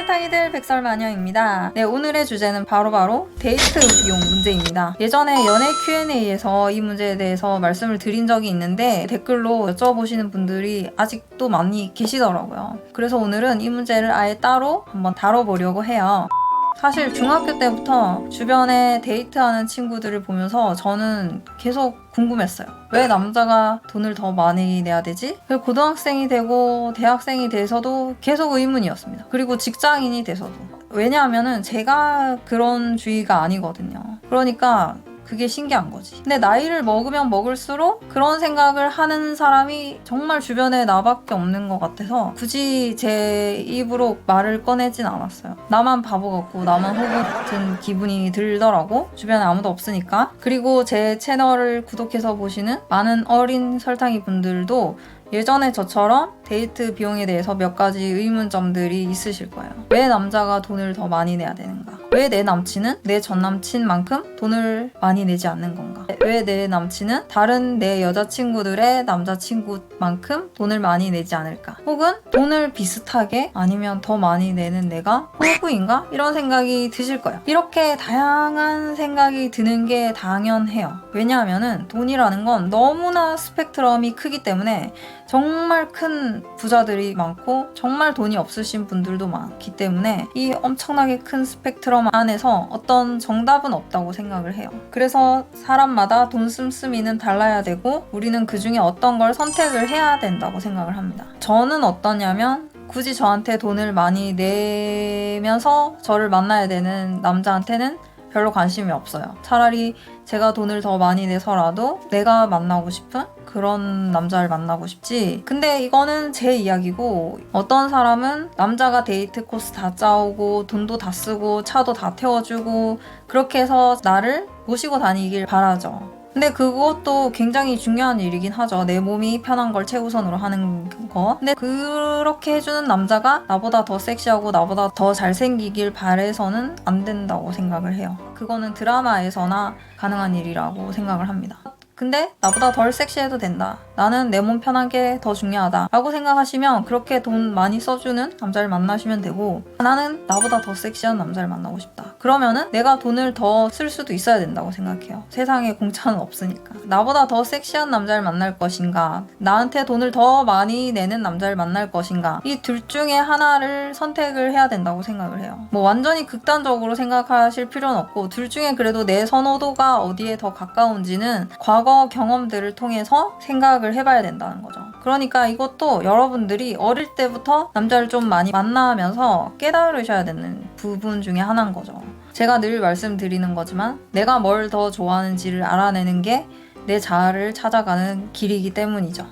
설탕이들 백설마녀입니다. 네, 오늘의 주제는 바로 바로 데이트 비용 문제입니다. 예전에 연애 Q&A에서 이 문제에 대해서 말씀을 드린 적이 있는데 댓글로 여쭤보시는 분들이 아직도 많이 계시더라고요. 그래서 오늘은 이 문제를 아예 따로 한번 다뤄보려고 해요. 사실 중학교 때부터 주변에 데이트하는 친구들을 보면서 저는 계속 궁금했어요. 왜 남자가 돈을 더 많이 내야 되지? 그리고 고등학생이 되고 대학생이 돼서도 계속 의문이었습니다. 그리고 직장인이 돼서도. 왜냐하면은 제가 그런 주의가 아니거든요. 그러니까 그게 신기한 거지. 근데 나이를 먹으면 먹을수록 그런 생각을 하는 사람이 정말 주변에 나밖에 없는 것 같아서 굳이 제 입으로 말을 꺼내진 않았어요. 나만 바보 같고 나만 호구 같은 기분이 들더라고. 주변에 아무도 없으니까. 그리고 제 채널을 구독해서 보시는 많은 어린 설탕이 분들도 예전에 저처럼 데이트 비용에 대해서 몇 가지 의문점들이 있으실 거예요. 왜 남자가 돈을 더 많이 내야 되는가? 왜 내 남친은 내 전 남친만큼 돈을 많이 내지 않는 건가? 왜 내 남친은 다른 내 여자친구들의 남자친구만큼 돈을 많이 내지 않을까? 혹은 돈을 비슷하게 아니면 더 많이 내는 내가 호구인가? 이런 생각이 드실 거예요. 이렇게 다양한 생각이 드는 게 당연해요. 왜냐하면은 돈이라는 건 너무나 스펙트럼이 크기 때문에 정말 큰 부자들이 많고 정말 돈이 없으신 분들도 많기 때문에 이 엄청나게 큰 스펙트럼 안에서 어떤 정답은 없다고 생각을 해요. 그래서 사람마다 돈 씀씀이는 달라야 되고 우리는 그 중에 어떤 걸 선택을 해야 된다고 생각을 합니다. 저는 어떠냐면 굳이 저한테 돈을 많이 내면서 저를 만나야 되는 남자한테는 별로 관심이 없어요. 차라리 제가 돈을 더 많이 내서라도 내가 만나고 싶은 그런 남자를 만나고 싶지. 근데 이거는 제 이야기고 어떤 사람은 남자가 데이트 코스 다 짜오고 돈도 다 쓰고 차도 다 태워주고 그렇게 해서 나를 모시고 다니길 바라죠. 근데 그것도 굉장히 중요한 일이긴 하죠. 내 몸이 편한 걸 최우선으로 하는 거. 근데 그렇게 해주는 남자가 나보다 더 섹시하고 나보다 더 잘생기길 바래서는 안 된다고 생각을 해요. 그거는 드라마에서나 가능한 일이라고 생각을 합니다. 근데 나보다 덜 섹시해도 된다. 나는 내 몸 편한 게 더 중요하다. 라고 생각하시면 그렇게 돈 많이 써주는 남자를 만나시면 되고 나는 나보다 더 섹시한 남자를 만나고 싶다. 그러면은 내가 돈을 더 쓸 수도 있어야 된다고 생각해요. 세상에 공짜는 없으니까. 나보다 더 섹시한 남자를 만날 것인가? 나한테 돈을 더 많이 내는 남자를 만날 것인가? 이 둘 중에 하나를 선택을 해야 된다고 생각을 해요. 뭐 완전히 극단적으로 생각하실 필요는 없고 둘 중에 그래도 내 선호도가 어디에 더 가까운지는 과거 경험들을 통해서 생각을 해봐야 된다는 거죠. 그러니까 이것도 여러분들이 어릴 때부터 남자를 좀 많이 만나면서 깨달으셔야 되는 부분 중에 하나인 거죠. 제가 늘 말씀드리는 거지만 내가 뭘 더 좋아하는지를 알아내는 게 내 자아를 찾아가는 길이기 때문이죠.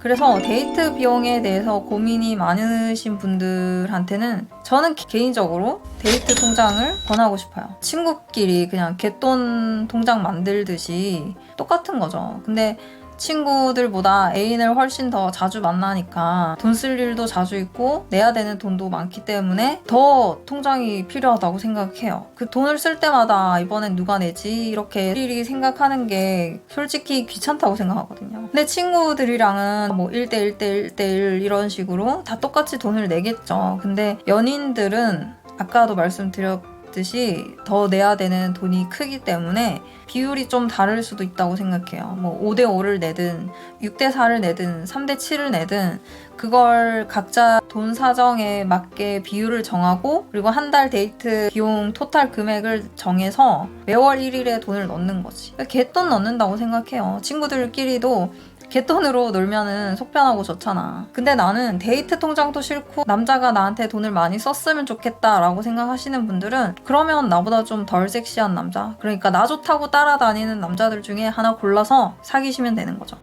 그래서 데이트 비용에 대해서 고민이 많으신 분들한테는 저는 개- 개인적으로 데이트 통장을 권하고 싶어요. 친구끼리 그냥 갯돈 통장 만들듯이 똑같은 거죠. 근데 친구들보다 애인을 훨씬 더 자주 만나니까 돈 쓸 일도 자주 있고 내야 되는 돈도 많기 때문에 더 통장이 필요하다고 생각해요. 그 돈을 쓸 때마다 이번엔 누가 내지 이렇게 일일이 생각하는 게 솔직히 귀찮다고 생각하거든요. 근데 친구들이랑은 뭐 1대 1 대 1대1 이런 식으로 다 똑같이 돈을 내겠죠. 근데 연인들은 아까도 말씀드렸 듯이 더 내야 되는 돈이 크기 때문에 비율이 좀 다를 수도 있다고 생각해요. 뭐 5대 5를 내든 6대 4를 내든 3대 7을 내든 그걸 각자 돈 사정에 맞게 비율을 정하고 그리고 한 달 데이트 비용 토탈 금액을 정해서 매월 1일에 돈을 넣는 거지. 갯돈 넣는다고 생각해요. 친구들끼리도 갯돈으로 놀면은 속편하고 좋잖아. 근데 나는 데이트 통장도 싫고 남자가 나한테 돈을 많이 썼으면 좋겠다라고 생각하시는 분들은 그러면 나보다 좀 덜 섹시한 남자. 그러니까 나 좋다고 따라다니는 남자들 중에 하나 골라서 사귀시면 되는 거죠.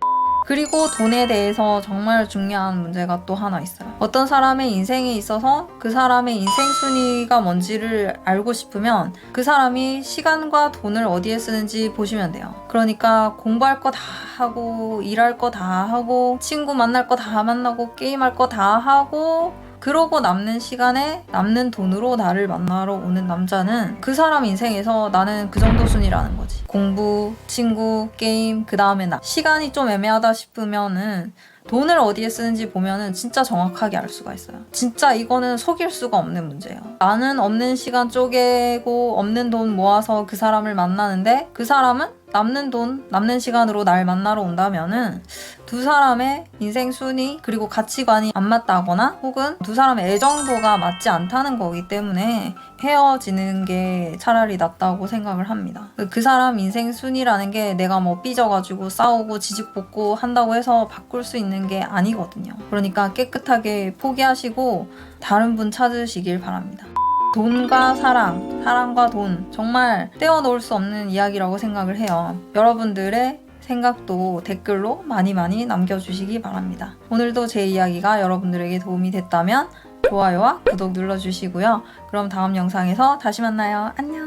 그리고 돈에 대해서 정말 중요한 문제가 또 하나 있어요. 어떤 사람의 인생에 있어서 그 사람의 인생 순위가 뭔지를 알고 싶으면 그 사람이 시간과 돈을 어디에 쓰는지 보시면 돼요. 그러니까 공부할 거 다 하고, 일할 거 다 하고, 친구 만날 거 다 만나고, 게임할 거 다 하고, 그러고 남는 시간에 남는 돈으로 나를 만나러 오는 남자는 그 사람 인생에서 나는 그 정도 순이라는 거지. 공부, 친구, 게임, 그 다음에 나. 시간이 좀 애매하다 싶으면은 돈을 어디에 쓰는지 보면은 진짜 정확하게 알 수가 있어요. 진짜 이거는 속일 수가 없는 문제예요. 나는 없는 시간 쪼개고 없는 돈 모아서 그 사람을 만나는데 그 사람은 남는 돈, 남는 시간으로 날 만나러 온다면은 두 사람의 인생 순위 그리고 가치관이 안 맞다거나 혹은 두 사람의 애정도가 맞지 않다는 거기 때문에 헤어지는 게 차라리 낫다고 생각을 합니다. 그 사람 인생 순위라는 게 내가 뭐 삐져가지고 싸우고 지직볶고 한다고 해서 바꿀 수 있는 게 아니거든요. 그러니까 깨끗하게 포기하시고 다른 분 찾으시길 바랍니다. 돈과 사랑, 사랑과 돈 정말 떼어놓을 수 없는 이야기라고 생각을 해요. 여러분들의 생각도 댓글로 많이 많이 남겨주시기 바랍니다. 오늘도 제 이야기가 여러분들에게 도움이 됐다면 좋아요와 구독 눌러주시고요. 그럼 다음 영상에서 다시 만나요. 안녕!